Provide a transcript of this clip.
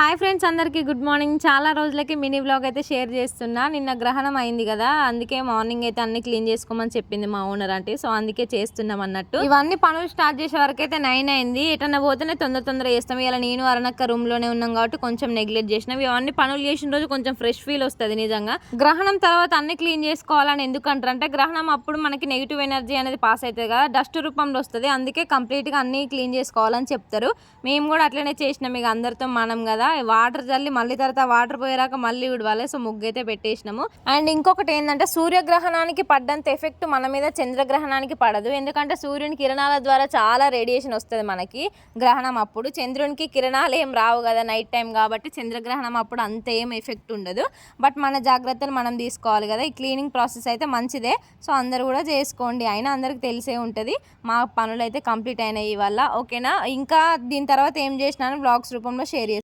Hi friends అందరికీ good morning. చాలా రోజులకి మినీ బ్లాగ్ అయితే షేర్ చేస్తున్నా. నిన్న గ్రహణం అయింది కదా అందుకే మార్నింగ్ అయితే అన్ని క్లీన్ చేసుకోమని చెప్పింది మా ఓనర్ అంటే సో అందుకే చేస్తున్నాం అన్నట్టు. ఇవన్నీ పనులు స్టార్ట్ చేసే వరకు అయితే నైన్ అయింది. ఎటన్నా పోతేనే తొందర తొందర చేస్తాం. ఇలా నేను అరణక్క రూమ్లోనే ఉన్నాం కాబట్టి కొంచెం నెగ్లెక్ట్ చేసినాం. ఇవన్నీ పనులు చేసిన రోజు కొంచెం ఫ్రెష్ ఫీల్ వస్తుంది నిజంగా. గ్రహణం తర్వాత అన్ని క్లీన్ చేసుకోవాలని ఎందుకంటారు అంటే గ్రహణం అప్పుడు మనకి నెగిటివ్ ఎనర్జీ అనేది పాస్ అవుతుంది కదా డస్ట్ రూపంలో వస్తుంది. అందుకే కంప్లీట్గా అన్ని క్లీన్ చేసుకోవాలని చెప్తారు. మేము కూడా అట్లనే చేసినాం. ఇక అందరితో మనం కదా వాటర్ చల్లి మళ్ళీ తర్వాత వాటర్ పోయేరాక మళ్ళీ విడవాలి. సో ముగ్గు అయితే పెట్టేసినాము. అండ్ ఇంకొకటి ఏంటంటే సూర్యగ్రహణానికి పడ్డంత ఎఫెక్ట్ మన మీద చంద్రగ్రహణానికి పడదు. ఎందుకంటే సూర్యుని కిరణాల ద్వారా చాలా రేడియేషన్ వస్తుంది మనకి గ్రహణం అప్పుడు. చంద్రునికి కిరణాలు ఏం రావు కదా నైట్ టైం కాబట్టి చంద్రగ్రహణం అప్పుడు అంత ఏం ఎఫెక్ట్ ఉండదు. బట్ మన జాగ్రత్తలు మనం తీసుకోవాలి కదా. ఈ క్లీనింగ్ ప్రాసెస్ అయితే మంచిదే. సో అందరు కూడా చేసుకోండి. అయినా అందరికి తెలిసే ఉంటుంది. మా పనులు అయితే కంప్లీట్ అయినాయి వల్ల ఓకేనా? ఇంకా దీని తర్వాత ఏం చేసినాను? బ్లాగ్స్ రూపంలో షేర్ చేస్తాను